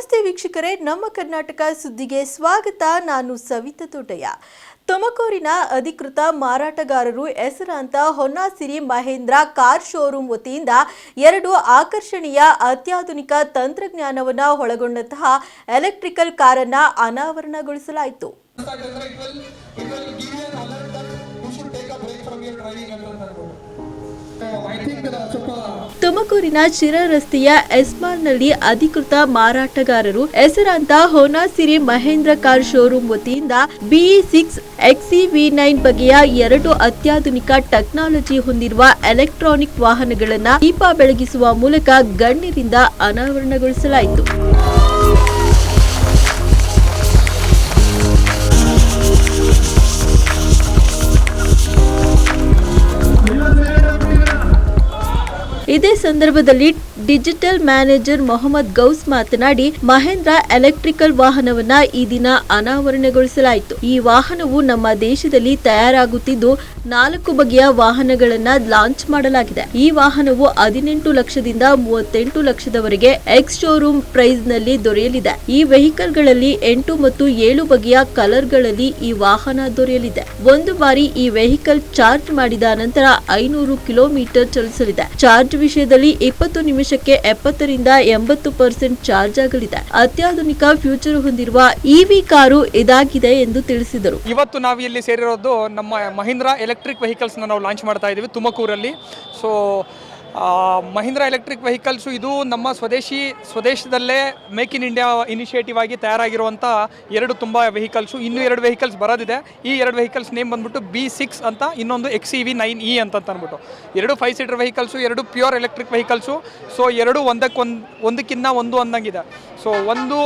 ನಮಸ್ತೆ ವೀಕ್ಷಕರೇ, ನಮ್ಮ ಕರ್ನಾಟಕ ಸುದ್ದಿಗೆ ಸ್ವಾಗತ. ನಾನು ಸವಿತಾ ತೋಟಯ್ಯ. ತುಮಕೂರಿನ ಅಧಿಕೃತ ಮಾರಾಟಗಾರರು ಹೆಸರಾಂತ ಹೊನ್ನಾಸಿರಿ ಮಹೇಂದ್ರ ಕಾರ್ ಶೋರೂಮ್ ವತಿಯಿಂದ ಎರಡು ಆಕರ್ಷಣೀಯ ಅತ್ಯಾಧುನಿಕ ತಂತ್ರಜ್ಞಾನವನ್ನು ಒಳಗೊಂಡಂತಹ ಎಲೆಕ್ಟ್ರಿಕಲ್ ಕಾರನ್ನ ಅನಾವರಣಗೊಳಿಸಲಾಯಿತು. ತುಮಕೂರಿನ ಶಿರ ರಸ್ತೆಯ ಎಸ್ಮಾಲ್ನಲ್ಲಿ ಅಧಿಕೃತ ಮಾರಾಟಗಾರರು ಹೆಸರಾಂತ ಹೊನಾಸಿರಿ ಮಹೇಂದ್ರ ಕಾರ್ ಶೋರೂಮ್ ವತಿಯಿಂದ ಬಿಇ ಸಿಕ್ಸ್ ಎಕ್ಸಿ ವಿ ನೈನ್ ಬಗೆಯ ಎರಡು ಅತ್ಯಾಧುನಿಕ ಟೆಕ್ನಾಲಜಿ ಹೊಂದಿರುವ ಎಲೆಕ್ಟ್ರಾನಿಕ್ ವಾಹನಗಳನ್ನು ದೀಪ ಬೆಳಗಿಸುವ ಮೂಲಕ ಗಣ್ಯರಿಂದ ಅನಾವರಣಗೊಳಿಸಲಾಯಿತು. ಇದೇ ಸಂದರ್ಭದಲ್ಲಿ ಡಿಜಿಟಲ್ ಮ್ಯಾನೇಜರ್ ಮೊಹಮ್ಮದ್ ಗೌಸ್ ಮಾತನಾಡಿ, ಮಹೇಂದ್ರ ಎಲೆಕ್ಟ್ರಿಕಲ್ ವಾಹನವನ್ನ ಈ ದಿನ ಅನಾವರಣಗೊಳಿಸಲಾಯಿತು. ಈ ವಾಹನವು ನಮ್ಮ ದೇಶದಲ್ಲಿ ತಯಾರಾಗುತ್ತಿದ್ದು, ನಾಲ್ಕು ಬಗೆಯ ವಾಹನಗಳನ್ನ ಲಾಂಚ್ ಮಾಡಲಾಗಿದೆ. ಈ ವಾಹನವು ಹದಿನೆಂಟು ಲಕ್ಷದಿಂದ ಮೂವತ್ತೆಂಟು ಲಕ್ಷದವರೆಗೆ ಎಕ್ಸ್ ಶೋರೂಮ್ ಪ್ರೈಸ್ನಲ್ಲಿ ದೊರೆಯಲಿದೆ. ಈ ವೆಹಿಕಲ್ಗಳಲ್ಲಿ ಎಂಟು ಮತ್ತು ಏಳು ಬಗೆಯ ಕಲರ್ಗಳಲ್ಲಿ ಈ ವಾಹನ ದೊರೆಯಲಿದೆ. ಒಂದು ಬಾರಿ ಈ ವೆಹಿಕಲ್ ಚಾರ್ಜ್ ಮಾಡಿದ ನಂತರ ಐನೂರು ಕಿಲೋಮೀಟರ್ ಚಲಿಸಲಿದೆ. ಚಾರ್ಜ್ ವಿಷಯದಲ್ಲಿ ಇಪ್ಪತ್ತು ನಿಮಿಷಕ್ಕೆ ಎಪ್ಪತ್ತರಿಂದ ಎಂಬತ್ತು ಪರ್ಸೆಂಟ್ ಚಾರ್ಜ್ ಆಗಲಿದೆ. ಅತ್ಯಾಧುನಿಕ ಫ್ಯೂಚರ್ ಹೊಂದಿರುವ ಇವಿ ಕಾರು ಇದಾಗಿದೆ ಎಂದು ತಿಳಿಸಿದರು. ಇವತ್ತು ನಾವು ಇಲ್ಲಿ ಸೇರಿರೋದು ನಮ್ಮ ಮಹೀಂದ್ರ ಎಲೆಕ್ಟ್ರಿಕ್ ವೆಹಿಕಲ್ಸ್ ನಾವು ಲಾಂಚ್ ಮಾಡ್ತಾ ಇದ್ದೀವಿ ತುಮಕೂರಲ್ಲಿ. ಸೊ ಮಹೀಂದ್ರ ಎಲೆಕ್ಟ್ರಿಕ್ ವೆಹಿಕಲ್ಸು ಇದು ನಮ್ಮ ಸ್ವದೇಶಿ, ಸ್ವದೇಶದಲ್ಲೇ ಮೇಕ್ ಇನ್ ಇಂಡಿಯಾ ಇನಿಷಿಯೇಟಿವ್ ಆಗಿ ತಯಾರಾಗಿರುವಂಥ ಎರಡು ತುಂಬ ವೆಹಿಕಲ್ಸು. ಇನ್ನೂ ಎರಡು ವೆಹಿಕಲ್ಸ್ ಬರೋದಿದೆ. ಈ ಎರಡು ವೆಹಿಕಲ್ಸ್ ನೇಮ್ ಬಂದ್ಬಿಟ್ಟು ಬಿ ಸಿಕ್ಸ್ ಅಂತ, ಇನ್ನೊಂದು X E V nine E ಅಂತ ಅಂದ್ಬಿಟ್ಟು. ಎರಡು ಫೈವ್ ಸೀಟರ್ ವೆಹಿಕಲ್ಸು ಎರಡು ಪ್ಯೂರ್ ಎಲೆಕ್ಟ್ರಿಕ್ ವೆಹಿಕಲ್ಸು ಸೊ ಎರಡು ಒಂದಕ್ಕೊಂದು ಒಂದಕ್ಕಿಂತ ಒಂದು ಅಂದಂಗಿದೆ. ಸೊ ಒಂದು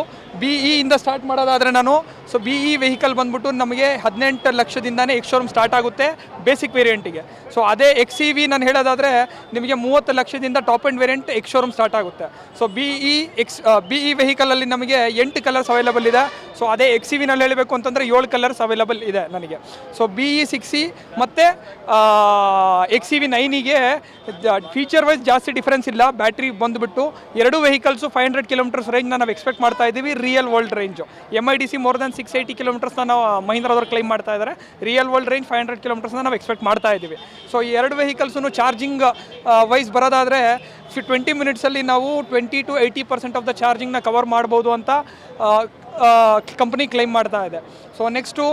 ಬಿ ಇಂದ ಸ್ಟಾರ್ಟ್ ಮಾಡೋದಾದರೆ ನಾನು ಸೊ ಬಿ ಇ ವೆಹಿಕಲ್ ಬಂದ್ಬಿಟ್ಟು ನಮಗೆ ಹದಿನೆಂಟು ಲಕ್ಷದಿಂದನೇ ಎಕ್ಸ್ ಶೋರೂಮ್ ಸ್ಟಾರ್ಟ್ ಆಗುತ್ತೆ ಬೇಸಿಕ್ ವೇರಿಯಂಟಿಗೆ ಸೊ ಅದೇ ಎಕ್ಸ್ ಇ ವಿ ನಾನು ಹೇಳೋದಾದರೆ, ನಿಮಗೆ ಮೂವತ್ತು ಲಕ್ಷದಿಂದ top end variant ex showroom start ಆಗುತ್ತೆ. So B E X B E ವೆಹಿಕಲಲ್ಲಿ ನಮಗೆ ಎಂಟು ಕಲರ್ಸ್ ಅವೈಲಬಲ್ ಇದೆ. ಸೊ ಅದೇ ಎಕ್ಸ್ ಇ ವಿನಲ್ಲಿ ಹೇಳಬೇಕು ಅಂತಂದರೆ ಏಳು ಕಲರ್ಸ್ ಅವೈಲಬಲ್ ಇದೆ ನನಗೆ. So B E six E ಮತ್ತು ಎಕ್ಸ್ ಇ ವಿ ನೈನಿಗೆ ಫೀಚರ್ ವೈಸ್ ಜಾಸ್ತಿ ಡಿಫ್ರೆನ್ಸ್ ಇಲ್ಲ. ಬ್ಯಾಟ್ರಿ ಬಂದುಬಿಟ್ಟು ಎರಡು ವೆಹಿಕಲ್ಸು ಫೈವ್ ಹಂಡ್ರೆಡ್ ಕಿಲೋಮೀಟರ್ಸ್ ರೇಂಜ್ನ ನಾವು ಎಕ್ಸ್ಪೆಕ್ಟ್ ಮಾಡ್ತಾ ಇದ್ದೀವಿ. Real world range M I D C more than six eighty ಕಿಲೋಮೀಟರ್ಸ್ನ ನಾವು ಮಹೀಂದ್ರದವ್ರು ಕ್ಲೈಮ್ ಮಾಡ್ತಾ ಇದ್ದಾರೆ real world range five hundred ಕಿಲೋಮೀಟರ್ಸ್ನ ನಾವು ಎಕ್ಸ್ಪೆಕ್ಟ್ ಮಾಡ್ತಾ ಇದ್ದೀವಿ. ಸೊ ಈ ಎರಡು ವೆಹಿಕಲ್ಸು ಚಾರ್ಜಿಂಗ್ ವೈಸ್ ಬರೋದಾದರೆ ಫಿ ಟ್ವೆಂಟಿ ಮಿನಿಟ್ಸಲ್ಲಿ ನಾವು twenty to eighty percent of the ಚಾರ್ಜಿಂಗ್ನ cover ಮಾಡ್ಬೋದು ಅಂತ ಕಂಪ್ನಿ ಕ್ಲೈಮ್ ಮಾಡ್ತಾ ಇದೆ. ಸೊ ನೆಕ್ಸ್ಟು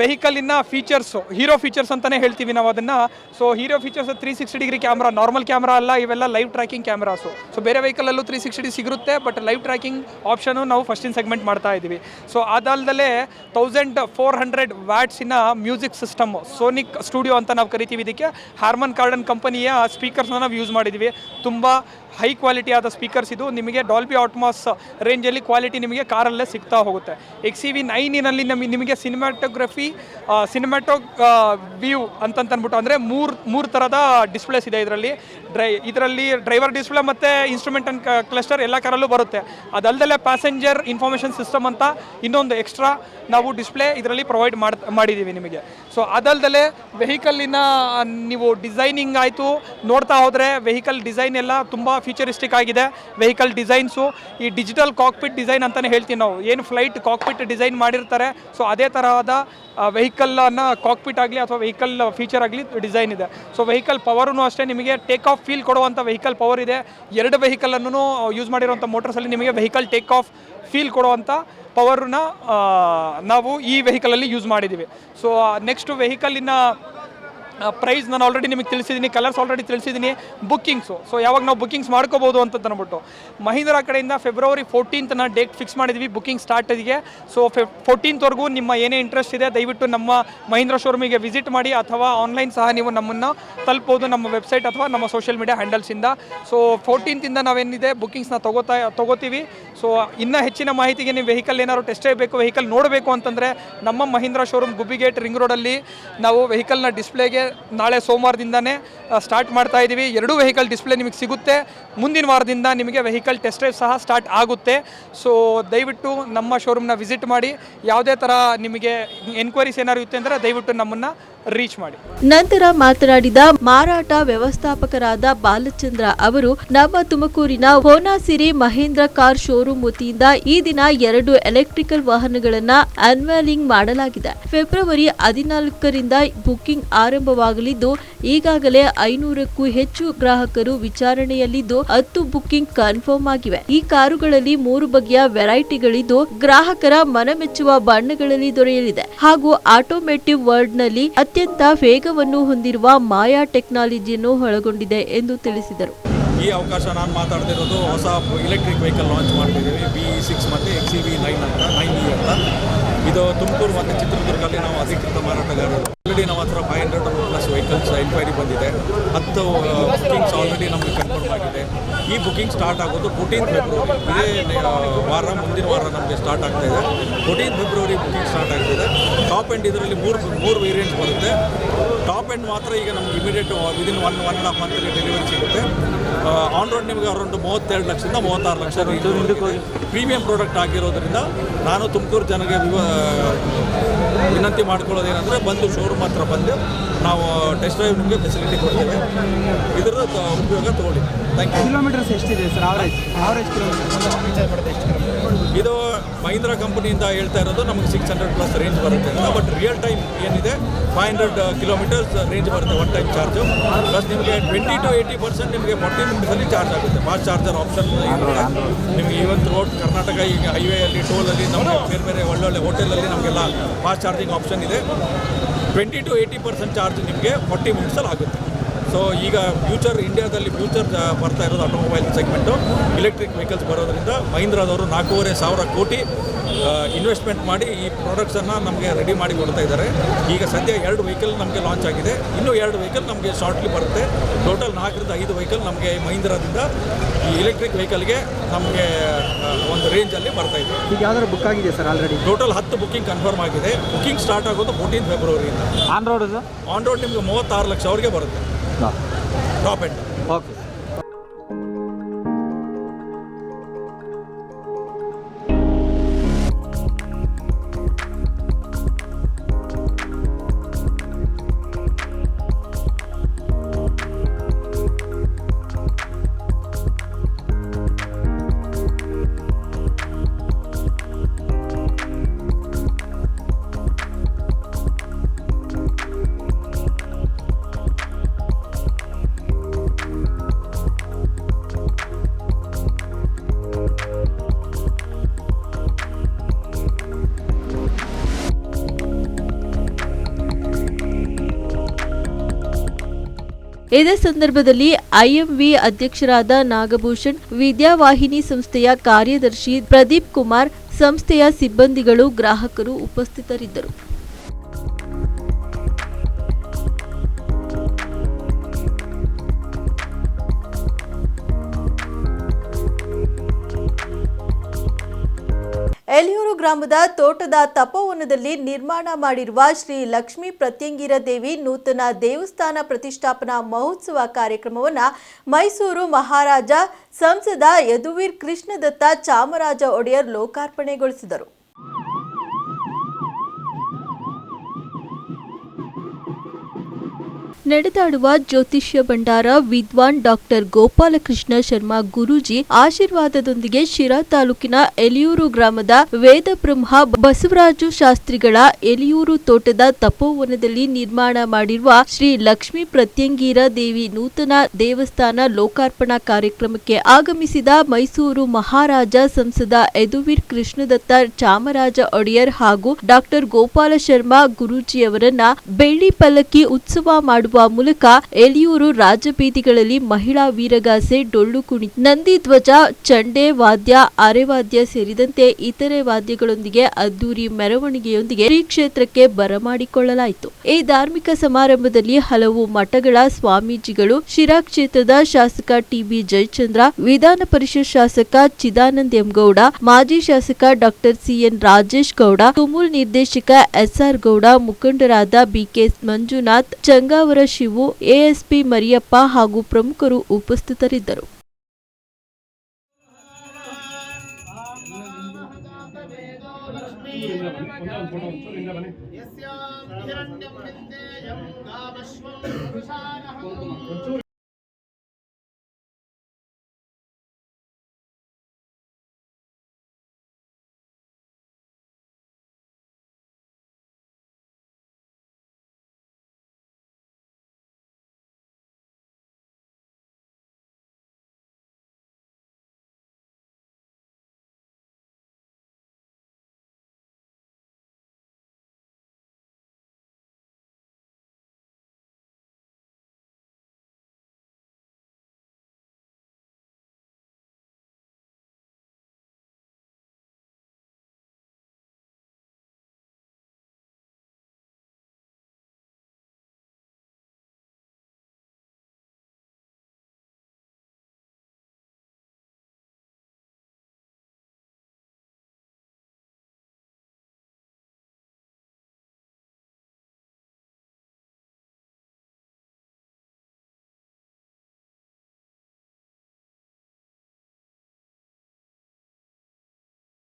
ವೆಹಿಕಲಿನ ಫೀಚರ್ಸು ಹೀರೋ ಫೀಚರ್ಸ್ ಅಂತಲೇ ಹೇಳ್ತೀವಿ ನಾವು ಅದನ್ನು. So hero features three sixty degree camera normal camera ಅಲ್ಲ, ಇವೆಲ್ಲ ಲೈವ್ ಟ್ರ್ಯಾಕಿಂಗ್ ಕ್ಯಾಮ್ರಾಸು ಸೊ ಬೇರೆ ವೆಹಿಕಲಲ್ಲೂ ತ್ರೀ ಸಿಕ್ಸ್ಟಿ ಸಿಗುತ್ತೆ ಬಟ್ ಲೈವ್ ಟ್ರ್ಯಾಕಿಂಗ್ ಆಪ್ಷನು ನಾವು ಫಸ್ಟಿನ ಸೆಗ್ಮೆಂಟ್ ಮಾಡ್ತಾ ಇದ್ದೀವಿ ಸೊ ಅದಲ್ಲದೆ ತೌಸಂಡ್ ಫೋರ್ ಹಂಡ್ರೆಡ್ ವ್ಯಾಟ್ಸಿನ ಮ್ಯೂಸಿಕ್ ಸಿಸ್ಟಮ್ ಸೋನಿಕ್ ಸ್ಟುಡಿಯೋ ಅಂತ ನಾವು ಕರಿತೀವಿ ಇದಕ್ಕೆ. ಹಾರ್ಮನ್ ಕಾರ್ಡನ್ ಕಂಪನಿಯ ಸ್ಪೀಕರ್ಸ್ನ ನಾವು ಯೂಸ್ ಮಾಡಿದ್ದೀವಿ ತುಂಬ ಹೈ ಕ್ವಾಲಿಟಿ ಆದ ಸ್ಪೀಕರ್ಸ್ ಇದು. ನಿಮಗೆ ಡಾಲ್ಬಿ ಆಟ್ಮಾಸ್ ರೇಂಜಲ್ಲಿ ಕ್ವಾಲಿಟಿ ನಿಮಗೆ ಕಾರಲ್ಲೇ ಸಿಗ್ತಾ ಹೋಗುತ್ತೆ. ಎಕ್ಸ್ ವಿ ನೈನಿನಲ್ಲಿ ನಮಗೆ ನಿಮಗೆ ಸಿನಿಮಾಟೋಗ್ರಫಿ ಸಿನಿಮಾಟೋ ವ್ಯೂ ಅಂತಂತನ್ಬಿಟ್ಟು ಅಂದರೆ ಮೂರು ಮೂರು ಥರದ ಡಿಸ್ಪ್ಲೇಸ್ ಇದೆ ಇದರಲ್ಲಿ. ಡ್ರೈ ಇದರಲ್ಲಿ ಡ್ರೈವರ್ ಡಿಸ್ಪ್ಲೇ ಮತ್ತು ಇನ್ಸ್ಟ್ರೂಮೆಂಟ್ ಅಂಡ್ ಕ್ಲಸ್ಟರ್ ಎಲ್ಲ ಕಾರಲ್ಲೂ ಬರುತ್ತೆ. ಅದಲ್ಲದೆ ಪ್ಯಾಸೆಂಜರ್ ಇನ್ಫಾರ್ಮೇಷನ್ ಸಿಸ್ಟಮ್ ಅಂತ ಇನ್ನೊಂದು ಎಕ್ಸ್ಟ್ರಾ ನಾವು ಡಿಸ್ಪ್ಲೇ ಇದರಲ್ಲಿ ಪ್ರೊವೈಡ್ ಮಾಡಿ ಮಾಡಿದ್ದೀವಿ ನಿಮಗೆ. ಸೊ ಅದಲ್ಲದೆ ವೆಹಿಕಲ್ಲಿನ ನೀವು ಡಿಸೈನಿಂಗ್ ಆಯಿತು, ನೋಡ್ತಾ ಹೋದರೆ ವೆಹಿಕಲ್ ಡಿಸೈನ್ ಎಲ್ಲ ತುಂಬ ಫ್ಯೂಚರಿಸ್ಟಿಕ್ ಆಗಿದೆ. ವೆಹಿಕಲ್ ಡಿಸೈನ್ಸು ಈ ಡಿಜಿಟಲ್ ಕಾಕ್ಪಿಟ್ ಡಿಸೈನ್ ಅಂತಲೇ ಹೇಳ್ತೀವಿ ನಾವು. ಏನು ಫ್ಲೈಟ್ ಕಾಕ್ಪಿಟ್ ಡಿಸೈನ್ ಮಾಡಿರ್ತಾರೆ ಸೊ ಅದೇ ತರಹದ ವೆಹಿಕಲನ್ನು ಕಾಕ್ಪಿಟ್ ಆಗಲಿ ಅಥವಾ ವೆಹಿಕಲ್ ಫೀಚರ್ ಆಗಲಿ ಡಿಸೈನ್ ಇದೆ. ಸೊ ವೆಹಿಕಲ್ ಪವರೂ ಅಷ್ಟೇ ನಿಮಗೆ ಟೇಕ್ ಆಫ್ ಫೀಲ್ ಕೊಡುವಂಥ ವೆಹಿಕಲ್ ಪವರ್ ಇದೆ. ಎರಡು ವೆಹಿಕಲನ್ನು ಯೂಸ್ ಮಾಡಿರುವಂಥ ಮೋಟರ್ಸಲ್ಲಿ ನಿಮಗೆ ವೆಹಿಕಲ್ ಟೇಕ್ ಆಫ್ ಫೀಲ್ ಕೊಡುವಂಥ ಪವರ್ನ ನಾವು ಈ ವೆಹಿಕಲಲ್ಲಿ ಯೂಸ್ ಮಾಡಿದ್ದೀವಿ. ಸೊ ನೆಕ್ಸ್ಟ್ ವೆಹಿಕಲಿನ ಪ್ರೈಸ್ ನಾನು ಆಲ್ರೆಡಿ ನಿಮಗೆ ತಿಳಿಸಿದ್ದೀನಿ ಕಲರ್ಸ್ ಆಲ್ರೆಡಿ ತಿಳಿಸಿದ್ದೀನಿ ಬುಕ್ಕಿಂಗ್ಸು ಸೊ ಯಾವಾಗ ನಾವು ಬುಕ್ಕಿಂಗ್ಸ್ ಮಾಡ್ಕೋಬೋದು ಅಂತ ಅಂದ್ಬಿಟ್ಟು. ಮಹೀಂದ್ರಾ ಕಡೆಯಿಂದ ಫೆಬ್ರವರಿ ಫೋರ್ಟೀನ್ತ್ನ ಡೇಟ್ ಫಿಕ್ಸ್ ಮಾಡಿದ್ವಿ ಬುಕ್ಕಿಂಗ್ ಸ್ಟಾರ್ಟಿಗೆ ಸೊ ಫೆ ಫೋರ್ಟೀನ್ತ್ವರೆಗೂ ನಿಮ್ಮ ಏನೇ ಇಂಟ್ರೆಸ್ಟ್ ಇದೆ, ದಯವಿಟ್ಟು ನಮ್ಮ ಮಹೀಂದ್ರ ಶೋರೂಮಿಗೆ ವಿಸಿಟ್ ಮಾಡಿ, ಅಥವಾ ಆನ್ಲೈನ್ ಸಹ ನೀವು ನಮ್ಮನ್ನು ತಲುಪೋದು ನಮ್ಮ ವೆಬ್ಸೈಟ್ ಅಥವಾ ನಮ್ಮ ಸೋಷಿಯಲ್ ಮೀಡಿಯಾ ಹ್ಯಾಂಡಲ್ಸಿಂದ ಸೊ ಫೋರ್ಟೀನ್ತಿಂದ ನಾವೇನಿದೆ ಬುಕ್ಕಿಂಗ್ಸ್ನ ತಗೋತಾ, ತಗೋತೀವಿ. ಸೊ ಇನ್ನೂ ಹೆಚ್ಚಿನ ಮಾಹಿತಿಗೆ ನೀವು ವೆಹಿಕಲ್ ಏನಾದ್ರು ಟೆಸ್ಟ್ ಬೇಕು ವೆಹಿಕಲ್ ನೋಡಬೇಕು ಅಂತಂದರೆ ನಮ್ಮ ಮಹೀಂದ್ರ ಶೋರೂಮ್ ಗುಬ್ಬಿಗೇಟ್ ರಿಂಗ್ ರೋಡಲ್ಲಿ ನಾವು ವೆಹಿಕಲ್ನ ಡಿಸ್ಪ್ಲೇಗೆ ನಾಳೆ ಸೋಮವಾರದಿಂದನೇ ಸ್ಟಾರ್ಟ್ ಮಾಡ್ತಾ ಇದ್ದೀವಿ ಎರಡೂ ವೆಹಿಕಲ್ ಡಿಸ್ಪ್ಲೇ ನಿಮಗೆ ಸಿಗುತ್ತೆ. ಮುಂದಿನ ವಾರದಿಂದ ನಿಮಗೆ ವೆಹಿಕಲ್ ಟೆಸ್ಟ್ ಡ್ರೈವ್ ಸಹ ಸ್ಟಾರ್ಟ್ ಆಗುತ್ತೆ. ಸೊ ದಯವಿಟ್ಟು ನಮ್ಮ ಶೋರೂಮ್ನ ವಿಸಿಟ್ ಮಾಡಿ. ಯಾವುದೇ ಥರ ನಿಮಗೆ ಎನ್ಕ್ವೈರೀಸ್ ಏನಾದ್ರು ಇತ್ತು ಅಂದರೆ ದಯವಿಟ್ಟು ನಮ್ಮನ್ನು ರೀಚ್ ಮಾಡಿ. ನಂತರ ಮಾತನಾಡಿದ ಮಾರಾಟ ವ್ಯವಸ್ಥಾಪಕರಾದ ಬಾಲಚಂದ್ರ ಅವರು, ನಮ್ಮ ತುಮಕೂರಿನ ಹೋನಾಸಿರಿ ಮಹೇಂದ್ರ ಕಾರ್ ಶೋರೂಮ್ ವತಿಯಿಂದ ಈ ದಿನ ಎರಡು ಎಲೆಕ್ಟ್ರಿಕಲ್ ವಾಹನಗಳನ್ನ ಅನ್ವೇಲಿಂಗ್ ಮಾಡಲಾಗಿದೆ. ಫೆಬ್ರವರಿ ಹದಿನಾಲ್ಕರಿಂದ ಬುಕ್ಕಿಂಗ್ ಆರಂಭವಾಗಲಿದ್ದು, ಈಗಾಗಲೇ ಐನೂರಕ್ಕೂ ಹೆಚ್ಚು ಗ್ರಾಹಕರು ವಿಚಾರಣೆಯಲ್ಲಿದ್ದು, ಹತ್ತು ಬುಕಿಂಗ್ ಕನ್ಫರ್ಮ್ ಆಗಿವೆ. ಈ ಕಾರುಗಳಲ್ಲಿ ಮೂರು ಬಗೆಯ ವೆರೈಟಿಗಳಿದ್ದು, ಗ್ರಾಹಕರ ಮನಮೆಚ್ಚುವ ಬಣ್ಣಗಳಲ್ಲಿ ದೊರೆಯಲಿದೆ. ಹಾಗೂ ಆಟೋಮೇಟಿವ್ ವರ್ಡ್ನಲ್ಲಿ ಅತ್ಯಂತ ವೇಗವನ್ನು ಹೊಂದಿರುವ ಮಾಯಾ ಟೆಕ್ನಾಲಜಿಯನ್ನು ಒಳಗೊಂಡಿದೆ ಎಂದು ತಿಳಿಸಿದರು. ಈ ಅವಕಾಶ ನಾನು ಮಾತಾಡ್ತಿರೋದು ಹೊಸ ಎಲೆಕ್ಟ್ರಿಕ್ ವೆಹಿಕಲ್ ಲಾಂಚ್ ಮಾಡ್ತಿದ್ದೀವಿ ಬಿ ಇ ಸಿಕ್ಸ್ ಮತ್ತು ಎಕ್ಸ್ ಇ ವಿ ನೈನ್ ಅಂತ ನೈನ್ ಇ ಅಂತ. ಇದು ತುಮಕೂರು ಮತ್ತು ಚಿತ್ರದುರ್ಗದಲ್ಲಿ ನಾವು ಅಧಿಕೃತ ಮಾರಾಟಗಾರರು. ಆಲ್ರೆಡಿ ನಮ್ಮ ಹತ್ರ five hundred plus vehicles enquiry ಬಂದಿದೆ. ಹತ್ತು ಬುಕ್ಕಿಂಗ್ಸ್ ಆಲ್ರೆಡಿ ನಮಗೆ ಕನ್ಫರ್ಮ್ ಆಗಿದೆ. ಈ ಬುಕಿಂಗ್ ಸ್ಟಾರ್ಟ್ ಆಗೋದು ಫೋರ್ಟೀನ್ ಫೆಬ್ರವರಿ ಇದೇ ವಾರ ಮುಂದಿನ ವಾರ ನಮಗೆ ಸ್ಟಾರ್ಟ್ ಆಗ್ತಾ ಇದೆ. ಫೋರ್ಟೀನ್ ಫೆಬ್ರವರಿ ಬುಕಿಂಗ್ ಸ್ಟಾರ್ಟ್ ಆಗ್ತಿದೆ ಟಾಪ್ ಎಂಡ್ ಇದರಲ್ಲಿ ಮೂರು ಮೂರು ವೇರಿಯಂಟ್ಸ್ ಬರುತ್ತೆ. ಟಾಪ್ ಎಂಡ್ ಮಾತ್ರ ಈಗ ನಮ್ಗೆ immediate within one one and half ಮಂತಲ್ಲಿ delivery ಸಿಗುತ್ತೆ. ಆನ್ ರೋಡ್ ನಿಮಗೆ ಅರೌಂಡ್ ಮೂವತ್ತೆರಡು ಲಕ್ಷದಿಂದ ಮೂವತ್ತಾರು ಲಕ್ಷ ಪ್ರೀಮಿಯಂ ಪ್ರಾಡಕ್ಟ್ ಆಗಿರೋದ್ರಿಂದ ನಾನು ತುಮಕೂರು ಜನಗೆ ವಿವ ವಿನಂತಿ ಮಾಡ್ಕೊಳ್ಳೋದೇನೆಂದರೆ ಬಂದು ಶೋರೂಮ್ ಹತ್ರ ಬಂದು ನಾವು ಟೆಸ್ಟ್ ಡ್ರೈವ್ ನಿಮಗೆ ಫೆಸಿಲಿಟಿ ಕೊಡ್ತೇವೆ. ಇದರ ಉಪಯೋಗ ತಗೊಳ್ಳಿ. ಕಿಲೋಮೀಟರ್ಸ್ ಎಷ್ಟಿದೆ ಸರ್ ಆವರೇಜ್ ಆವರೇಜ್ ಕಿಲೋಮೀಟರ್ ಇದು ಮಹೀಂದ್ರ ಕಂಪನಿಯಿಂದ ಹೇಳ್ತಾ ಇರೋದು ನಮಗೆ ಸಿಕ್ಸ್ ಹಂಡ್ರೆಡ್ ಪ್ಲಸ್ ರೇಂಜ್ ಬರುತ್ತೆ. ಅಂತ ಬಟ್ ರಿಯಲ್ ಟೈಮ್ ಏನಿದೆ? ಫೈವ್ ಹಂಡ್ರೆಡ್ ಕಿಲೋಮೀಟರ್ಸ್ ರೇಂಜ್ ಬರುತ್ತೆ ಒನ್ ಟೈಮ್ ಚಾರ್ಜು ಪ್ಲಸ್ ನಿಮಗೆ ಟ್ವೆಂಟಿ ಟು ಏಯ್ಟಿ ಪರ್ಸೆಂಟ್ ನಿಮಗೆ ಫಾರ್ಟಿ ಮಿನಿಟ್ಸಲ್ಲಿ ಚಾರ್ಜ್ ಆಗುತ್ತೆ. ಫಾಸ್ಟ್ ಚಾರ್ಜರ್ ಆಪ್ಷನ್ ನಿಮಗೆ ಇವತ್ತು ರೋಡ್ ಕರ್ನಾಟಕ ಈಗ ಹೈವೇಯಲ್ಲಿ ಟೋಲಲ್ಲಿ ನಮಗೆ ಬೇರೆ ಬೇರೆ ಒಳ್ಳೊಳ್ಳೆ ಹೋಟೆಲಲ್ಲಿ ನಮಗೆಲ್ಲ ಫಾಸ್ಟ್ ಚಾರ್ಜಿಂಗ್ ಆಪ್ಷನ್ ಇದೆ. Twenty to eighty percent charge ನಿಮಗೆ ಫಾರ್ಟಿ ಮಿನಿಟ್ಸಲ್ಲಿ ಆಗುತ್ತೆ. ಸೊ ಈಗ ಫ್ಯೂಚರ್ ಇಂಡಿಯಾದಲ್ಲಿ ಫ್ಯೂಚರ್ ಬರ್ತಾ ಇರೋದು ಆಟೋಮೊಬೈಲ್ ಸೆಗ್ಮೆಂಟು ಇಲೆಕ್ಟ್ರಿಕ್ ವೆಹಿಕಲ್ಸ್ ಬರೋದ್ರಿಂದ ಮಹೀಂದ್ರಾದವರು ನಾಲ್ಕೂವರೆ ಸಾವಿರ ಕೋಟಿ ಇನ್ವೆಸ್ಟ್ಮೆಂಟ್ ಮಾಡಿ ಈ ಪ್ರಾಡಕ್ಟ್ಸನ್ನು ನಮಗೆ ರೆಡಿ ಮಾಡಿ ಕೊಡ್ತಾ ಇದ್ದಾರೆ. ಈಗ ಸದ್ಯ ಎರಡು ವೆಹಿಕಲ್ ನಮಗೆ ಲಾಂಚ್ ಆಗಿದೆ. ಇನ್ನೂ ಎರಡು ವೆಹಿಕಲ್ ನಮಗೆ ಶಾರ್ಟ್ಲಿ ಬರುತ್ತೆ. ಟೋಟಲ್ ನಾಲ್ಕರಿಂದ ಐದು ವೆಹಿಕಲ್ ನಮಗೆ ಮಹೀಂದ್ರಾದಿಂದ ಈ ಇಲೆಕ್ಟ್ರಿಕ್ ವೆಹಿಕಲ್ಗೆ ನಮಗೆ ಒಂದು ರೇಂಜಲ್ಲಿ ಬರ್ತಾ ಇದೆ. ಈಗ ಯಾವ್ದಾದ್ರು ಬುಕ್ ಆಗಿದೆ ಸರ್ ಆಲ್ರೆಡಿ ಟೋಟಲ್ ಹತ್ತು ಬುಕ್ಕಿಂಗ್ ಕನ್ಫರ್ಮ್ ಆಗಿದೆ. ಬುಕ್ಕಿಂಗ್ ಸ್ಟಾರ್ಟ್ ಆಗೋದು ಫೋರ್ಟೀನ್ ಫೆಬ್ರವರಿಯಿಂದ ಆನ್ ರೋಡ್ ಆನ್ ರೋಡ್ ನಿಮಗೆ ಮೂವತ್ತಾರು ಲಕ್ಷವರೆಗೆ ಬರುತ್ತೆ. ಟಾಪ್ ಎಂಡ್ ಓಕೆ ಇದೇ ಸಂದರ್ಭದಲ್ಲಿ ಐಎಂವಿ ಅಧ್ಯಕ್ಷರಾದ ನಾಗಭೂಷಣ್ ವಿದ್ಯಾವಾಹಿನಿ ಸಂಸ್ಥೆಯ ಕಾರ್ಯದರ್ಶಿ ಪ್ರದೀಪ್ ಕುಮಾರ್ ಸಂಸ್ಥೆಯ ಸಿಬ್ಬಂದಿಗಳು ಗ್ರಾಹಕರು ಉಪಸ್ಥಿತರಿದ್ದರು. ಎಲಿಯೂರು ಗ್ರಾಮದ ತೋಟದ ತಪೋವನದಲ್ಲಿ ನಿರ್ಮಾಣ ಮಾಡಿರುವ ಶ್ರೀ ಲಕ್ಷ್ಮೀ ಪ್ರತ್ಯಂಗಿರ ದೇವಿ ನೂತನ ದೇವಸ್ಥಾನ ಪ್ರತಿಷ್ಠಾಪನಾ ಮಹೋತ್ಸವ ಕಾರ್ಯಕ್ರಮವನ್ನು ಮೈಸೂರು ಮಹಾರಾಜ ಸಂಸದ ಯದುವೀರ್ ಕೃಷ್ಣದತ್ತ ಚಾಮರಾಜ ಒಡೆಯರ್ ಲೋಕಾರ್ಪಣೆಗೊಳಿಸಿದರು. ನಡೆದಾಡುವ ಜ್ಯೋತಿಷ್ಯ ಭಂಡಾರ ವಿದ್ವಾನ್ ಡಾಕ್ಟರ್ ಗೋಪಾಲಕೃಷ್ಣ ಶರ್ಮಾ ಗುರೂಜಿ ಆಶೀರ್ವಾದದೊಂದಿಗೆ ಶಿರಾ ತಾಲೂಕಿನ ಎಲಿಯೂರು ಗ್ರಾಮದ ವೇದ ಬ್ರಹ್ಮ ಬಸವರಾಜು ಶಾಸ್ತ್ರಿಗಳ ಎಲಿಯೂರು ತೋಟದ ತಪೋವನದಲ್ಲಿ ನಿರ್ಮಾಣ ಮಾಡಿರುವ ಶ್ರೀ ಲಕ್ಷ್ಮೀ ಪ್ರತ್ಯಂಗೀರ ದೇವಿ ನೂತನ ದೇವಸ್ಥಾನ ಲೋಕಾರ್ಪಣಾ ಕಾರ್ಯಕ್ರಮಕ್ಕೆ ಆಗಮಿಸಿದ ಮೈಸೂರು ಮಹಾರಾಜ ಸಂಸದ ಯದುವೀರ್ ಕೃಷ್ಣದತ್ತ ಚಾಮರಾಜ ಒಡೆಯರ್ ಹಾಗೂ ಡಾಕ್ಟರ್ ಗೋಪಾಲ ಶರ್ಮಾ ಗುರೂಜಿಯವರನ್ನ ಬೆಳ್ಳಿ ಪಲ್ಲಕ್ಕಿ ಉತ್ಸವ ಮಾಡುವ ಮೂಲಕ ಎಲಿಯೂರು ರಾಜಬೀದಿಗಳಲ್ಲಿ ಮಹಿಳಾ ವೀರಗಾಸೆ ಡೊಳ್ಳು ಕುಣಿ. ನಂದಿ ಧ್ವಜ, ಚಂಡೆ ವಾದ್ಯ ಅರೆವಾದ್ಯ ಸೇರಿದಂತೆ ಇತರೆ ವಾದ್ಯಗಳೊಂದಿಗೆ ಅದ್ದೂರಿ ಮೆರವಣಿಗೆಯೊಂದಿಗೆ ಶ್ರೀ ಕ್ಷೇತ್ರಕ್ಕೆ ಬರಮಾಡಿಕೊಳ್ಳಲಾಯಿತು. ಈ ಧಾರ್ಮಿಕ ಸಮಾರಂಭದಲ್ಲಿ ಹಲವು ಮಠಗಳ ಸ್ವಾಮೀಜಿಗಳು, ಶಿರಾ ಕ್ಷೇತ್ರದ ಶಾಸಕ ಟಿಬಿ ಜಯಚಂದ್ರ, ವಿಧಾನ ಪರಿಷತ್ ಶಾಸಕ ಚಿದಾನಂದ ಎಂಗೌಡ ಮಾಜಿ ಶಾಸಕ ಡಾಕ್ಟರ್ ಸಿಎನ್ ರಾಜೇಶ್ ಗೌಡ, ತುಮೂಲ್ ನಿರ್ದೇಶಕ ಎಸ್ಆರ್ ಗೌಡ, ಮುಖಂಡರಾದ ಬಿಕೆ ಮಂಜುನಾಥ್, ಚಂಗಾವರ ಶಿವು ಎಎಸ್ಪಿ ಮರಿಯಪ್ಪ ಹಾಗೂ ಪ್ರಮುಖರು ಉಪಸ್ಥಿತರಿದ್ದರು.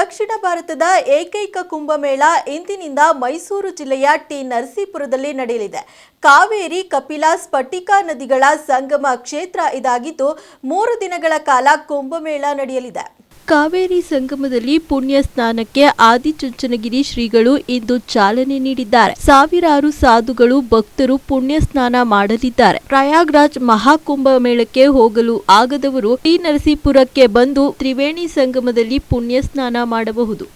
ದಕ್ಷಿಣ ಭಾರತದ ಏಕೈಕ ಕುಂಭಮೇಳ ಇಂದಿನಿಂದ ಮೈಸೂರು ಜಿಲ್ಲೆಯ ಟಿ ನರಸೀಪುರದಲ್ಲಿ ನಡೆಯಲಿದೆ. ಕಾವೇರಿ ಕಪಿಲಾ ಸ್ಫಟಿಕಾ ನದಿಗಳ ಸಂಗಮ ಕ್ಷೇತ್ರ ಇದಾಗಿದ್ದು, ಮೂರು ದಿನಗಳ ಕಾಲ ಕುಂಭಮೇಳ ನಡೆಯಲಿದೆ. ಕಾವೇರಿ ಸಂಗಮದಲ್ಲಿ ಪುಣ್ಯ ಸ್ನಾನಕ್ಕೆ ಆದಿಚುಂಚನಗಿರಿ ಶ್ರೀಗಳು ಇಂದು ಚಾಲನೆ ನೀಡಿದ್ದಾರೆ. ಸಾವಿರಾರು ಸಾಧುಗಳು, ಭಕ್ತರು ಪುಣ್ಯ ಸ್ನಾನ ಮಾಡಲಿದ್ದಾರೆ. ಪ್ರಯಾಗ್ರಾಜ್ ಮಹಾಕುಂಭ ಮೇಳಕ್ಕೆ ಹೋಗಲು ಆಗದವರು ಟಿ ನರಸೀಪುರಕ್ಕೆ ಬಂದು ತ್ರಿವೇಣಿ ಸಂಗಮದಲ್ಲಿ ಪುಣ್ಯ ಸ್ನಾನ ಮಾಡಬಹುದು.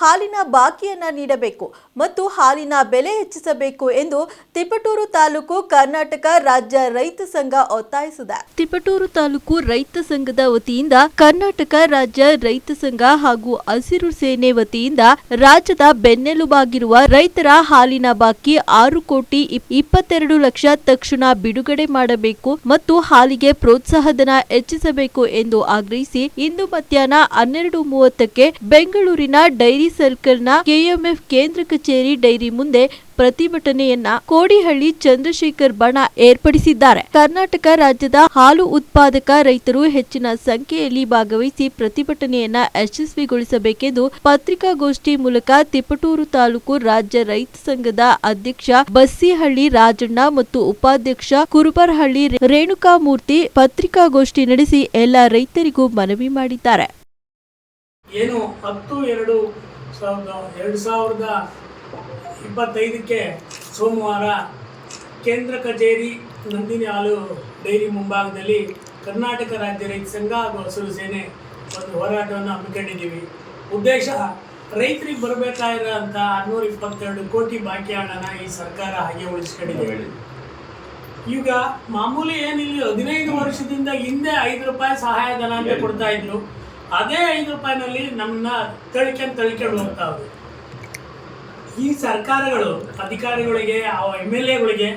ಹಾಲಿನ ಬಾಕಿಯನ್ನ ನೀಡಬೇಕು ಮತ್ತು ಹಾಲಿನ ಬೆಲೆ ಹೆಚ್ಚಿಸಬೇಕು ಎಂದು ತಿಪಟೂರು ತಾಲೂಕು ಕರ್ನಾಟಕ ರಾಜ್ಯ ರೈತ ಸಂಘ ಒತ್ತಾಯಿಸಿದೆ. ತಿಪಟೂರು ತಾಲೂಕು ರೈತ ಸಂಘದ ವತಿಯಿಂದ ಕರ್ನಾಟಕ ರಾಜ್ಯ ರೈತ ಸಂಘ ಹಾಗೂ ಹಸಿರು ಸೇನೆ ವತಿಯಿಂದ ರಾಜ್ಯದ ಬೆನ್ನೆಲುಬಾಗಿರುವ ರೈತರ ಹಾಲಿನ ಬಾಕಿ ಆರು ಕೋಟಿ ಇಪ್- ಇಪ್ಪತ್ತೆರಡು ಲಕ್ಷ ತಕ್ಷಣ ಬಿಡುಗಡೆ ಮಾಡಬೇಕು ಮತ್ತು ಹಾಲಿಗೆ ಪ್ರೋತ್ಸಾಹಧನ ಹೆಚ್ಚಿಸಬೇಕು ಎಂದು ಆಗ್ರಹಿಸಿ ಇಂದು ಮಧ್ಯಾಹ್ನ ಹನ್ನೆರಡು ಮೂವತ್ತಕ್ಕೆ ಬೆಂಗಳೂರಿನ ಡೈರಿ ಸರ್ಕಲ್ನ ಕೆಎಂಎಫ್ ಕೇಂದ್ರ ಕಚೇರಿ ಡೈರಿ ಮುಂದೆ ಪ್ರತಿಭಟನೆಯನ್ನ ಕೋಡಿಹಳ್ಳಿ ಚಂದ್ರಶೇಖರ್ ಬಣ ಏರ್ಪಡಿಸಿದ್ದಾರೆ. ಕರ್ನಾಟಕ ರಾಜ್ಯದ ಹಾಲು ಉತ್ಪಾದಕ ರೈತರು ಹೆಚ್ಚಿನ ಸಂಖ್ಯೆಯಲ್ಲಿ ಭಾಗವಹಿಸಿ ಪ್ರತಿಭಟನೆಯನ್ನ ಯಶಸ್ವಿಗೊಳಿಸಬೇಕೆಂದು ಪತ್ರಿಕಾಗೋಷ್ಠಿ ಮೂಲಕ ತಿಪಟೂರು ತಾಲೂಕು ರಾಜ್ಯ ರೈತ ಸಂಘದ ಅಧ್ಯಕ್ಷ ಬಸ್ಸಿಹಳ್ಳಿ ರಾಜಣ್ಣ ಮತ್ತು ಉಪಾಧ್ಯಕ್ಷ ಕುರುಬರಹಳ್ಳಿ ರೇಣುಕಾಮೂರ್ತಿ ಪತ್ರಿಕಾಗೋಷ್ಠಿ ನಡೆಸಿ ಎಲ್ಲ ರೈತರಿಗೂ ಮನವಿ ಮಾಡಿದ್ದಾರೆ. ಏನು ಹತ್ತು, ಎರಡು ಸಾವಿರದ ಎರಡು ಸಾವಿರದ ಇಪ್ಪತ್ತೈದಕ್ಕೆ ಸೋಮವಾರ ಕೇಂದ್ರ ಕಚೇರಿ ನಂದಿನಿ ಹಾಲು ಡೈರಿ ಮುಂಭಾಗದಲ್ಲಿ ಕರ್ನಾಟಕ ರಾಜ್ಯ ರೈತ ಸಂಘ ಹಾಗೂ ಹಸಿರು ಸೇನೆ ಒಂದು ಹೋರಾಟವನ್ನು ಹಮ್ಮಿಕೊಂಡಿದ್ದೀವಿ. ಉದ್ದೇಶ ರೈತರಿಗೆ ಬರಬೇಕಾಗಿರೋಂಥ ಆರುನೂರ ಇಪ್ಪತ್ತೆರಡು ಕೋಟಿ ಬಾಕಿ ಹಣನ ಈ ಸರ್ಕಾರ ಹಾಗೆ ಉಳಿಸ್ಕೊಂಡಿದೆ. ಈಗ ಮಾಮೂಲಿ ಏನಿಲ್ಲ ಹದಿನೈದು ವರ್ಷದಿಂದ ಹಿಂದೆ ಐದು ರೂಪಾಯಿ ಸಹಾಯಧನ ಅಂತ ಕೊಡ್ತಾ ಇದ್ರು ಅದೇ ಐದು ರೂಪಾಯಿನಲ್ಲಿ ನಮ್ಮನ್ನ ತಳ್ಕೊಂಡು ತಳ್ಕೊಂಡು ಹೋಗ್ತಾವೆ ಈ ಸರ್ಕಾರಗಳು, ಅಧಿಕಾರಿಗಳಿಗೆ ಎಂ ಎಲ್ ಎಗಳಿಗೆ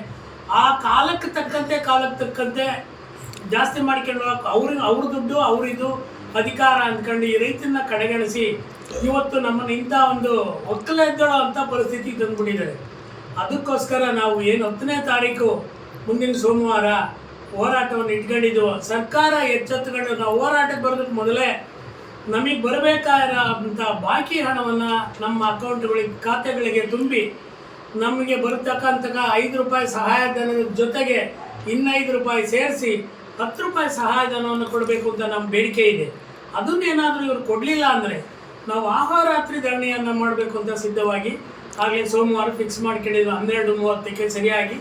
ಆ ಕಾಲಕ್ಕೆ ತಕ್ಕಂತೆ ಕಾಲಕ್ಕೆ ತಕ್ಕಂತೆ ಜಾಸ್ತಿ ಮಾಡ್ಕೊಂಡು ಅವ್ರ ಅವ್ರ ದುಡ್ಡು ಅವ್ರಿದು ಅಧಿಕಾರ ಅಂದ್ಕೊಂಡು ಈ ರೈತನ ಕಡೆಗಣಿಸಿ ಇವತ್ತು ನಮ್ಮನ್ನ ಇಂಥ ಒಂದು ಒಕ್ಕಲೆದ್ದಳೋ ಅಂತ ಪರಿಸ್ಥಿತಿ ತಂದ್ಬಿಟ್ಟಿದ್ದಾರೆ ಅದಕ್ಕೋಸ್ಕರ ನಾವು ಏನು ಹತ್ತನೇ ತಾರೀಕು, ಮುಂದಿನ ಸೋಮವಾರ ಹೋರಾಟವನ್ನು ಇಟ್ಕೊಂಡಿದ್ದು ಸರ್ಕಾರ ಎಚ್ಚೆತ್ತುಕೊಂಡು ನಾವು ಹೋರಾಟಕ್ಕೆ ಬರೋದಕ್ಕೆ ಮೊದಲೇ ನಮಗೆ ಬರಬೇಕಾದಂಥ ಬಾಕಿ ಹಣವನ್ನು ನಮ್ಮ ಅಕೌಂಟ್ಗಳಿಗೆ, ಖಾತೆಗಳಿಗೆ ತುಂಬಿ ನಮಗೆ ಬರ್ತಕ್ಕಂಥ ಐದು ರೂಪಾಯಿ ಸಹಾಯಧನದ ಜೊತೆಗೆ ಇನ್ನೈದು ರೂಪಾಯಿ ಸೇರಿಸಿ ಹತ್ತು ರೂಪಾಯಿ ಸಹಾಯಧನವನ್ನು ಕೊಡಬೇಕು ಅಂತ ನಮ್ಮ ಬೇಡಿಕೆ ಇದೆ. ಅದನ್ನೇನಾದರೂ ಇವರು ಕೊಡಲಿಲ್ಲ ಅಂದರೆ ನಾವು ಆಹೋರಾತ್ರಿ ಧರಣಿಯನ್ನು ಮಾಡಬೇಕು ಅಂತ ಸಿದ್ಧವಾಗಿ ಆಗಲೇ ಸೋಮವಾರ ಫಿಕ್ಸ್ ಮಾಡಿಕೊಂಡಿದ್ದು ಹನ್ನೆರಡು ಮೂವತ್ತಕ್ಕೆ ಸರಿಯಾಗಿ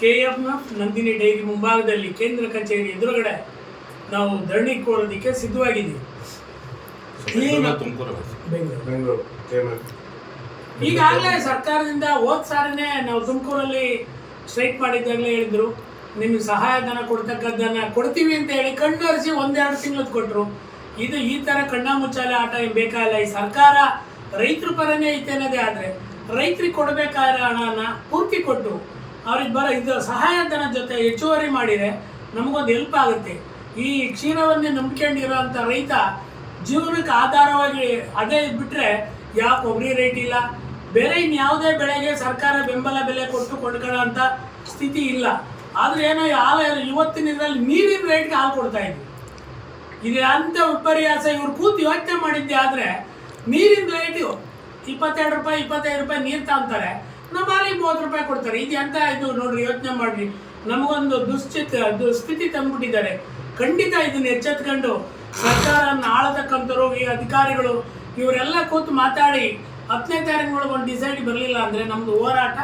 ಕೆ ಎಫ್ನ ನಂದಿನಿ ಡೈರಿ ಮುಂಭಾಗದಲ್ಲಿ ಕೇಂದ್ರ ಕಚೇರಿ ಎದುರುಗಡೆ ನಾವು ಧರಣಿ ಕೋರೋದಕ್ಕೆ ಸಿದ್ಧವಾಗಿದ್ದೀವಿ. ಈಗ ಬೆಂಗಳೂರು ಈಗಾಗಲೇ ಸರ್ಕಾರದಿಂದ ಹೋದ ಸಾರಿನೇ ನಾವು ತುಮಕೂರಲ್ಲಿ ಸ್ಟ್ರೈಕ್ ಮಾಡಿದ್ದಾಗಲೇ ಹೇಳಿದ್ರು. ನಿಮ್ಗೆ ಸಹಾಯಧನ ಕೊಡ್ತಕ್ಕದ್ದನ್ನ ಕೊಡ್ತೀವಿ ಅಂತ ಹೇಳಿ ಕಣ್ಣರಿಸಿ ಒಂದೆರಡು ತಿಂಗಳದ್ದು ಕೊಟ್ಟರು ಇದು ಈ ಥರ ಕಣ್ಣ ಮುಚ್ಚಾಲೆ ಆಟ ಏನು ಬೇಕಾಗಿಲ್ಲ ಈ ಸರ್ಕಾರ ರೈತರ ಪರನೇ ಐತೆ ಅನ್ನೋದೇ ಆದರೆ ರೈತರಿಗೆ ಕೊಡಬೇಕಾದ ಹಣನ ಪೂರ್ತಿ ಕೊಟ್ಟು ಅವ್ರಿಗೆ ಬರೋ ಇದು ಸಹಾಯಧನ ಜೊತೆ ಹೆಚ್ಚುವರಿ ಮಾಡಿದರೆ ನಮಗೊಂದು ಹೆಲ್ಪ್ ಆಗುತ್ತೆ. ಈ ಕ್ಷೀರವನ್ನೇ ನಂಬ್ಕೊಂಡಿರೋ ಅಂಥ ರೈತ ಜೀವನಕ್ಕೆ ಆಧಾರವಾಗಿ ಅದೇ ಬಿಟ್ಟರೆ ಯಾವ ಕೊಬ್ಬರಿ ರೇಟ್ ಇಲ್ಲ? ಬೇರೆ ಇನ್ಯಾವುದೇ ಬೆಳೆಗೆ ಸರ್ಕಾರ ಬೆಂಬಲ ಬೆಲೆ ಕೊಟ್ಟು ಕೊಂಡ್ಕೊಳ್ಳೋ ಅಂಥ ಸ್ಥಿತಿ ಇಲ್ಲ. ಆದರೆ ಏನೋ ಹಾಲು ಇವತ್ತಿನ ಇದರಲ್ಲಿ ನೀರಿನ ರೇಟ್ಗೆ ಹಾಲು ಕೊಡ್ತಾ ಇದ್ವಿ ಇದು ಅಂತ ವಿಪರ್ಯಾಸ ಇವ್ರು ಕೂತು ಯೋಚನೆ ಮಾಡಿದ್ದೆ ಆದರೆ ನೀರಿನ ರೇಟು ಇಪ್ಪತ್ತೆರಡು ರೂಪಾಯಿ, ಇಪ್ಪತ್ತೈದು ರೂಪಾಯಿ ನೀರು ತಾಂತಾರೆ. ನಮ್ಮ ಅಲ್ಲಿ ಮೂವತ್ತು ರೂಪಾಯಿ ಕೊಡ್ತಾರೆ. ಇದು ಎಂತ ಇದು ನೋಡ್ರಿ, ಯೋಚನೆ ಮಾಡಿರಿ. ನಮಗೊಂದು ದುಶ್ಚಿತ್, ದುಸ್ಥಿತಿ ತಂದ್ಬಿಟ್ಟಿದ್ದಾರೆ. ಖಂಡಿತ ಇದನ್ನ ಎಚ್ಚೆತ್ಕೊಂಡು ಸರ್ಕಾರನ ಆಳತಕ್ಕಂಥವ್ರು ಈ ಅಧಿಕಾರಿಗಳು ಇವರೆಲ್ಲ ಕೂತು ಮಾತಾಡಿ ಹತ್ತನೇ ತಾರೀಕಿನೊಳಗೆ ಒಂದು ಡಿಸೈಡ್ ಬರಲಿಲ್ಲ ಅಂದ್ರೆ ನಮ್ಮದು ಹೋರಾಟ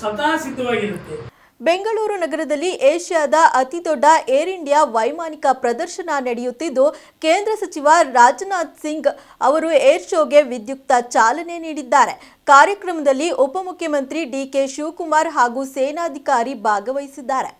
ಸದಾ ಸಿದ್ಧವಾಗಿರುತ್ತೆ ಬೆಂಗಳೂರು ನಗರದಲ್ಲಿ ಏಷ್ಯಾದ ಅತಿದೊಡ್ಡ ಏರ್ ಇಂಡಿಯಾ ವೈಮಾನಿಕ ಪ್ರದರ್ಶನ ನಡೆಯುತ್ತಿದ್ದು, ಕೇಂದ್ರ ಸಚಿವ ರಾಜನಾಥ್ ಸಿಂಗ್ ಅವರು ಏರ್ ಶೋಗೆ ವಿದ್ಯುಕ್ತ ಚಾಲನೆ ನೀಡಿದ್ದಾರೆ. ಕಾರ್ಯಕ್ರಮದಲ್ಲಿ ಉಪಮುಖ್ಯಮಂತ್ರಿ ಡಿಕೆ ಶಿವಕುಮಾರ್ ಹಾಗೂ ಸೇನಾಧಿಕಾರಿ ಭಾಗವಹಿಸಿದ್ದಾರೆ.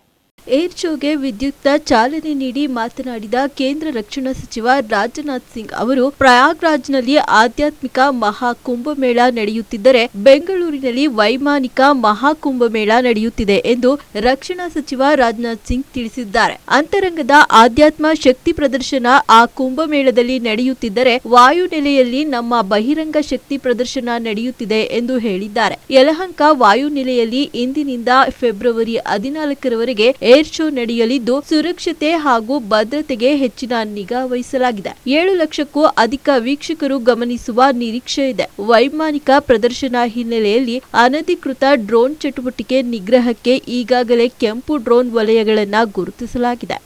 ಏರ್ ಶೋಗೆ ವಿದ್ಯುಕ್ತ ಚಾಲನೆ ನೀಡಿ ಮಾತನಾಡಿದ ಕೇಂದ್ರ ರಕ್ಷಣಾ ಸಚಿವ ರಾಜನಾಥ್ ಸಿಂಗ್ ಅವರು, ಪ್ರಯಾಗ್ರಾಜ್ನಲ್ಲಿ ಆಧ್ಯಾತ್ಮಿಕ ಮಹಾಕುಂಭಮೇಳ ನಡೆಯುತ್ತಿದ್ದರೆ ಬೆಂಗಳೂರಿನಲ್ಲಿ ವೈಮಾನಿಕ ಮಹಾಕುಂಭಮೇಳ ನಡೆಯುತ್ತಿದೆ ಎಂದು ರಕ್ಷಣಾ ಸಚಿವ ರಾಜನಾಥ್ ಸಿಂಗ್ ತಿಳಿಸಿದ್ದಾರೆ. ಅಂತರಂಗದ ಆಧ್ಯಾತ್ಮ ಶಕ್ತಿ ಪ್ರದರ್ಶನ ಆ ಕುಂಭಮೇಳದಲ್ಲಿ ನಡೆಯುತ್ತಿದ್ದರೆ ವಾಯುನೆಲೆಯಲ್ಲಿ ನಮ್ಮ ಬಹಿರಂಗ ಶಕ್ತಿ ಪ್ರದರ್ಶನ ನಡೆಯುತ್ತಿದೆ ಎಂದು ಹೇಳಿದ್ದಾರೆ. ಯಲಹಂಕ ವಾಯುನೆಲೆಯಲ್ಲಿ ಇಂದಿನಿಂದ ಫೆಬ್ರವರಿ ಹದಿನಾಲ್ಕರವರೆಗೆ ಏರ್ ಶೋ ನಡೆಯಲಿದ್ದು ಸುರಕ್ಷತೆ ಹಾಗೂ ಭದ್ರತೆಗೆ ಹೆಚ್ಚಿನ ನಿಗಾ ವಹಿಸಲಾಗಿದೆ. ಏಳು ಲಕ್ಷಕ್ಕೂ ಅಧಿಕ ವೀಕ್ಷಕರು ಗಮನಿಸುವ ನಿರೀಕ್ಷೆ ಇದೆ. ವೈಮಾನಿಕ ಪ್ರದರ್ಶನ ಹಿನ್ನೆಲೆಯಲ್ಲಿ ಅನಧಿಕೃತ ಡ್ರೋನ್ ಚಟುವಟಿಕೆ ನಿಗ್ರಹಕ್ಕೆ ಈಗಾಗಲೇ ಕೆಂಪು ಡ್ರೋನ್ ವಲಯಗಳನ್ನು ಗುರುತಿಸಲಾಗಿದೆ.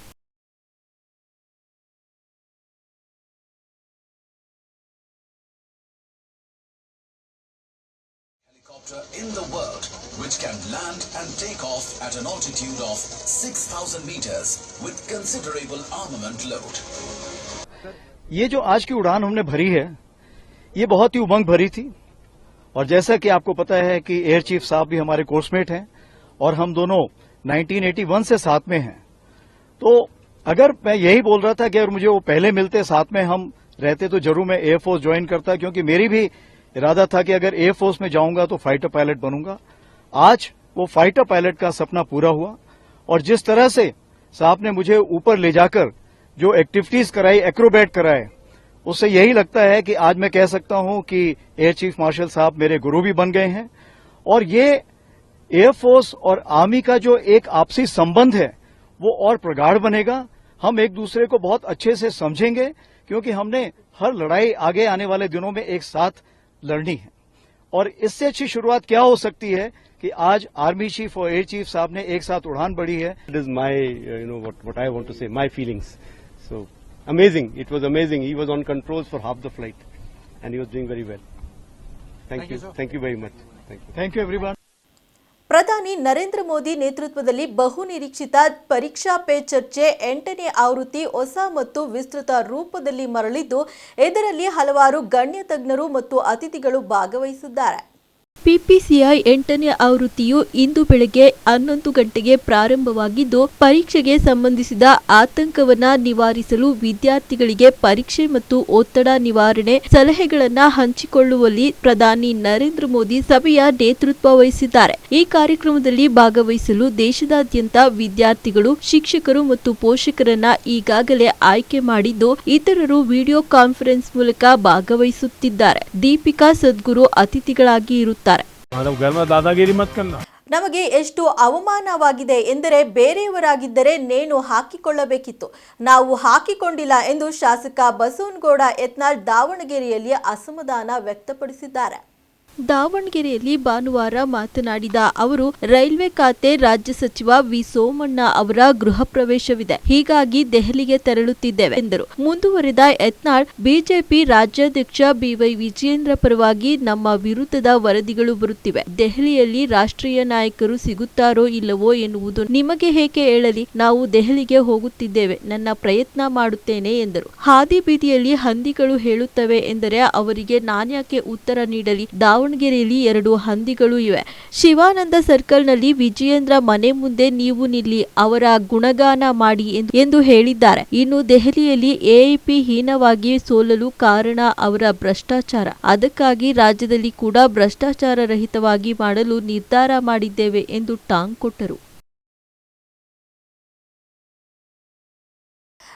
Which can land and take off at an altitude of 6,000 meters with considerable armament load. ये जो आज की उड़ान हमने भरी है ये बहुत ही उमंग भरी थी। और जैसा कि आपको पता है कि एयर चीफ साहब भी हमारे कोर्समेट हैं और हम दोनों 1981 से साथ में हैं। तो अगर मैं यही बोल रहा था कि अगर मुझे वो पहले मिलते साथ में हम रहते तो ज़रूर मैं एयरफोर्स ज्वाइन करता क्योंकि मेरी भी इरादा था कि अगर एयरफोर्स में जाऊँगा तो फाइटर पायलट बनूँगा। आज वो फाइटर पायलट का सपना पूरा हुआ और जिस तरह से साहब ने मुझे ऊपर ले जाकर जो एक्टिविटीज़ कराई एक्रोबैट कराए, उससे यही लगता है कि आज मैं कह सकता हूँ कि एयर चीफ मार्शल साहब मेरे गुरु भी बन गए हैं। और ये एयरफोर्स और आर्मी का जो एक आपसी संबंध है, वो और प्रगाढ़ बनेगा। हम एक दूसरे को बहुत अच्छे से समझेंगे, क्योंकि हमने हर लड़ाई आगे आने वाले दिनों में एक साथ लड़नी है। और इससे अच्छी शुरुआत क्या हो सकती है कि आज आर्मी चीफ और एयर चीफ साहब ने एक साथ उड़ान बढ़ी है It is my, uh, you know, what, what I want to say, my feelings. So, amazing. It was amazing. He was on controls for half the flight and he was doing very well. Thank, you. Thank you very much. Thank you. Thank you everyone ಪ್ರಧಾನಿ ನರೇಂದ್ರ ಮೋದಿ ನೇತೃತ್ವದಲ್ಲಿ ಬಹು ನಿರೀಕ್ಷಿತ ಪರೀಕ್ಷಾ pay ಚರ್ಚೆ ಎಂಟನೇ ಆವೃತ್ತಿ ಹೊಸ ಮತ್ತು ವಿಸ್ತೃತ ರೂಪದಲ್ಲಿ ಮರಳಿದ್ದು ಇದರಲ್ಲಿ ಹಲವಾರು ಗಣ್ಯ ತಜ್ಞರು ಮತ್ತು ಅತಿಥಿಗಳು ಭಾಗವಹಿಸಿದ್ದಾರೆ ಪಿಪಿಸಿಐ ಎಂಟನೇ ಆವೃತ್ತಿಯು ಇಂದು ಬೆಳಗ್ಗೆ ಹನ್ನೊಂದು ಗಂಟೆಗೆ ಪ್ರಾರಂಭವಾಗಿದ್ದು, ಪರೀಕ್ಷೆಗೆ ಸಂಬಂಧಿಸಿದ ಆತಂಕವನ್ನ ನಿವಾರಿಸಲು ವಿದ್ಯಾರ್ಥಿಗಳಿಗೆ ಪರೀಕ್ಷೆ ಮತ್ತು ಒತ್ತಡ ನಿವಾರಣೆ ಸಲಹೆಗಳನ್ನ ಹಂಚಿಕೊಳ್ಳುವಲ್ಲಿ ಪ್ರಧಾನಿ ನರೇಂದ್ರ ಮೋದಿ ಸಭೆಯ ನೇತೃತ್ವ ವಹಿಸಿದ್ದಾರೆ. ಈ ಕಾರ್ಯಕ್ರಮದಲ್ಲಿ ಭಾಗವಹಿಸಲು ದೇಶದಾದ್ಯಂತ ವಿದ್ಯಾರ್ಥಿಗಳು, ಶಿಕ್ಷಕರು ಮತ್ತು ಪೋಷಕರನ್ನ ಈಗಾಗಲೇ ಆಯ್ಕೆ ಮಾಡಿದ್ದು, ಇತರರು ವಿಡಿಯೋ ಕಾನ್ಫರೆನ್ಸ್ ಮೂಲಕ ಭಾಗವಹಿಸುತ್ತಿದ್ದಾರೆ. ದೀಪಿಕಾ ಸದ್ಗುರು ಅತಿಥಿಗಳಾಗಿ ಇರುತ್ತಾರೆ. ದಾದಾಗಿರಿ ನಮಗೆ ಎಷ್ಟು ಅವಮಾನವಾಗಿದೆ ಎಂದರೆ ಬೇರೆಯವರಾಗಿದ್ದರೆ ನೇಣು ಹಾಕಿಕೊಳ್ಳಬೇಕಿತ್ತು. ನಾವು ಹಾಕಿಕೊಂಡಿಲ್ಲ ಎಂದು ಶಾಸಕ ಬಸವನಗೌಡ ಯತ್ನಾಳ್ ದಾವಣಗೆರೆಯಲ್ಲಿ ಅಸಮಾಧಾನ ವ್ಯಕ್ತಪಡಿಸಿದ್ದಾರೆ. ದಾವಣಗೆರೆಯಲ್ಲಿ ಭಾನುವಾರ ಮಾತನಾಡಿದ ಅವರು, ರೈಲ್ವೆ ಖಾತೆ ರಾಜ್ಯ ಸಚಿವ ವಿ. ಸೋಮಣ್ಣ ಅವರ ಗೃಹ ಪ್ರವೇಶವಿದೆ. ಹೀಗಾಗಿ ದೆಹಲಿಗೆ ತೆರಳುತ್ತಿದ್ದೇವೆ ಎಂದರು. ಮುಂದುವರೆದ ಯತ್ನಾಳ್, ಬಿಜೆಪಿ ರಾಜ್ಯಾಧ್ಯಕ್ಷ ಬಿವೈ ವಿಜಯೇಂದ್ರ ಪರವಾಗಿ ನಮ್ಮ ವಿರುದ್ಧದ ವರದಿಗಳು ಬರುತ್ತಿವೆ. ದೆಹಲಿಯಲ್ಲಿ ರಾಷ್ಟ್ರೀಯ ನಾಯಕರು ಸಿಗುತ್ತಾರೋ ಇಲ್ಲವೋ ಎನ್ನುವುದು ನಿಮಗೆ ಹೇಗೆ ಹೇಳಲಿ. ನಾವು ದೆಹಲಿಗೆ ಹೋಗುತ್ತಿದ್ದೇವೆ. ನನ್ನ ಪ್ರಯತ್ನ ಮಾಡುತ್ತೇನೆ ಎಂದರು. ಹಾದಿ ಬೀದಿಯಲ್ಲಿ ಹಂದಿಗಳು ಹೇಳುತ್ತವೆ ಎಂದರೆ ಅವರಿಗೆ ನಾನ್ಯಾಕೆ ಉತ್ತರ ನೀಡಲಿ? ದಾವಣ ದಾವಣಗೆರೆಯಲ್ಲಿ ಎರಡು ಹಂದಿಗಳು ಇವೆ. ಶಿವಾನಂದ ಸರ್ಕಲ್ನಲ್ಲಿ ವಿಜಯೇಂದ್ರ ಮನೆ ಮುಂದೆ ನೀವು ನಿಲ್ಲಿ, ಅವರ ಗುಣಗಾನ ಮಾಡಿ ಎಂದು- ಹೇಳಿದ್ದಾರೆ. ಇನ್ನು ದೆಹಲಿಯಲ್ಲಿ ಎಐಪಿ ಹೀನವಾಗಿ ಸೋಲಲು ಕಾರಣ ಅವರ ಭ್ರಷ್ಟಾಚಾರ. ಅದಕ್ಕಾಗಿ ರಾಜ್ಯದಲ್ಲಿ ಕೂಡ ಭ್ರಷ್ಟಾಚಾರ ರಹಿತವಾಗಿ ಮಾಡಲು ನಿರ್ಧಾರ ಮಾಡಿದ್ದೇವೆ ಎಂದು ಟಾಂಗ್ ಕೊಟ್ಟರು.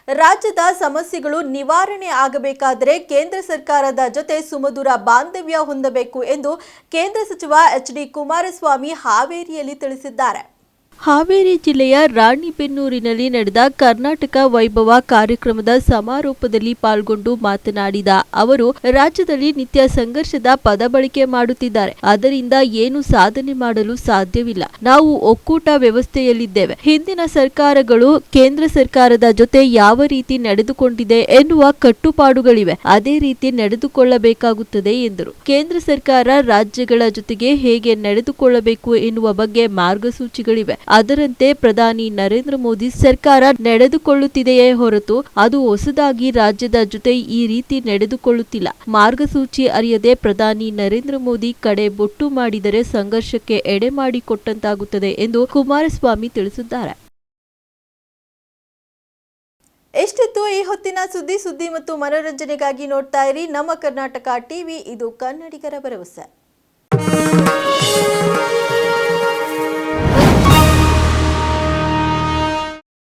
ರಾಜ್ಯದ ಸಮಸ್ಯೆಗಳು ನಿವಾರಣೆ ಆಗಬೇಕಾದರೆ ಕೇಂದ್ರ ಸರ್ಕಾರದ ಜೊತೆ ಸುಮಧುರ ಬಾಂಧವ್ಯ ಹೊಂದಬೇಕು ಎಂದು ಕೇಂದ್ರ ಸಚಿವ ಎಚ್ ಡಿ ಕುಮಾರಸ್ವಾಮಿ ಹಾವೇರಿಯಲ್ಲಿ ತಿಳಿಸಿದ್ದಾರೆ. ಹಾವೇರಿ ಜಿಲ್ಲೆಯ ರಾಣಿಬೆನ್ನೂರಿನಲ್ಲಿ ನಡೆದ ಕರ್ನಾಟಕ ವೈಭವ ಕಾರ್ಯಕ್ರಮದ ಸಮಾರೋಪದಲ್ಲಿ ಪಾಲ್ಗೊಂಡು ಮಾತನಾಡಿದ ಅವರು, ರಾಜ್ಯದಲ್ಲಿ ನಿತ್ಯ ಸಂಘರ್ಷದ ಪದ ಬಳಕೆ ಮಾಡುತ್ತಿದ್ದಾರೆ. ಅದರಿಂದ ಏನು ಸಾಧನೆ ಮಾಡಲು ಸಾಧ್ಯವಿಲ್ಲ. ನಾವು ಒಕ್ಕೂಟ ವ್ಯವಸ್ಥೆಯಲ್ಲಿದ್ದೇವೆ. ಹಿಂದಿನ ಸರ್ಕಾರಗಳು ಕೇಂದ್ರ ಸರ್ಕಾರದ ಜೊತೆ ಯಾವ ರೀತಿ ನಡೆದುಕೊಂಡಿದೆ ಎನ್ನುವ ಕಟ್ಟುಪಾಡುಗಳಿವೆ. ಅದೇ ರೀತಿ ನಡೆದುಕೊಳ್ಳಬೇಕಾಗುತ್ತದೆ ಎಂದರು. ಕೇಂದ್ರ ಸರ್ಕಾರ ರಾಜ್ಯಗಳ ಜೊತೆಗೆ ಹೇಗೆ ನಡೆದುಕೊಳ್ಳಬೇಕು ಎನ್ನುವ ಬಗ್ಗೆ ಮಾರ್ಗಸೂಚಿಗಳಿವೆ. ಅದರಂತೆ ಪ್ರಧಾನಿ ನರೇಂದ್ರ ಮೋದಿ ಸರ್ಕಾರ ನಡೆದುಕೊಳ್ಳುತ್ತಿದೆಯೇ ಹೊರತು ಅದು ಹೊಸದಾಗಿ ರಾಜ್ಯದ ಜೊತೆ ಈ ರೀತಿ ನಡೆದುಕೊಳ್ಳುತ್ತಿಲ್ಲ. ಮಾರ್ಗಸೂಚಿ ಅರಿಯದೆ ಪ್ರಧಾನಿ ನರೇಂದ್ರ ಮೋದಿ ಕಡೆ ಬೊಟ್ಟು ಮಾಡಿದರೆ ಸಂಘರ್ಷಕ್ಕೆ ಎಡೆ ಮಾಡಿಕೊಟ್ಟಂತಾಗುತ್ತದೆ ಎಂದು ಕುಮಾರಸ್ವಾಮಿ ತಿಳಿಸಿದ್ದಾರೆ. ಎಷ್ಟಿತ್ತು ಈ ಹೊತ್ತಿನ ಸುದ್ದಿ ಸುದ್ದಿ ಮತ್ತು ಮನೋರಂಜನೆಗಾಗಿ ನೋಡ್ತಾ ಇರಿ. ನಮ್ಮ ಕರ್ನಾಟಕ ಟಿವಿ, ಇದು ಕನ್ನಡಿಗರ ಭರವಸೆ.